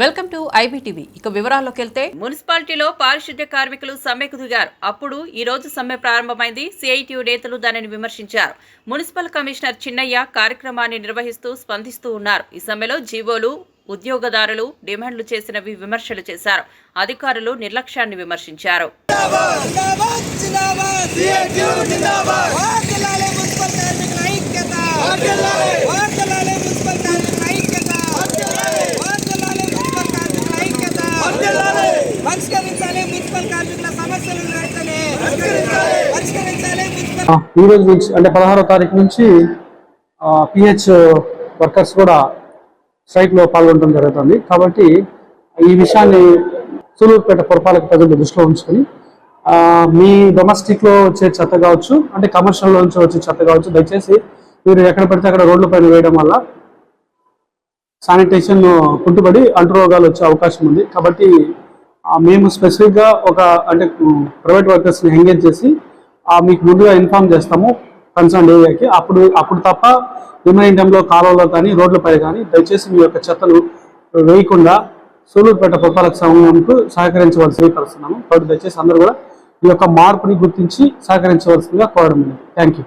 Welcome to IBTV. ఇక వివరాల్లోకి వెళ్తే మున్సిపాలిటీలో పారిశుద్ధ్య కార్మికులు సమ్మెకు దిగారు. అప్పుడు ఈ రోజు సమ్మె ప్రారంభమైంది. సిఐటియు నేతలు దానిని విమర్శించారు. మున్సిపల్ కమిషనర్ చిన్నయ్య కార్యక్రమాన్ని నిర్వహిస్తూ స్పందిస్తూ ఉన్నారు. ఈ సమ్మెలో జీవోలు ఉద్యోగదారులు డిమాండ్లు చేసినవి విమర్శలు చేశారు. అధికారులు నిర్లక్ష్యాన్ని విమర్శించారు. పరిష్కరించాలి మున్సిపల్ కార్మికుల సమస్యలు వెంటనే పరిష్కరించాలి పరిష్కరించాలి మున్సిపల్ ఆ, ఈ రోజు నుంచి అంటే పదహారో తారీఖు నుంచి పిహెచ్ వర్కర్స్ కూడా స్ట్రైక్లో పాల్గొనడం జరుగుతుంది. కాబట్టి ఈ విషయాన్ని సూలూరుపేట పురపాలక ప్రజలు దృష్టిలో ఉంచుకొని మీ డొమెస్టిక్లో వచ్చే చెత్త కావచ్చు అంటే కమర్షియల్లో నుంచి వచ్చే చెత్త కావచ్చు దయచేసి మీరు ఎక్కడ పడితే అక్కడ రోడ్ల పైన వేయడం వల్ల శానిటేషన్ కుంటుబడి అంటు రోగాలు వచ్చే అవకాశం ఉంది. కాబట్టి మేము స్పెసిఫిక్గా ఒక అంటే ప్రైవేట్ వర్కర్స్ని ఎంగేజ్ చేసి మీకు ముందుగా ఇన్ఫార్మ్ చేస్తాము కన్సర్న్ ఏరియాకి అప్పుడు అప్పుడు తప్ప రిమైనింగ్ టైంలో కాలంలో కానీ రోడ్లపై కానీ దయచేసి మీ యొక్క చెత్తను వేయకుండా సూలూరుపేట పురపాలక సంఘంకు సహకరించవలసి పరుస్తున్నాము కాబట్టి దయచేసి అందరూ కూడా ఈ యొక్క మార్పుని గుర్తించి సహకరించవలసిందిగా కోరడం థ్యాంక్ యూ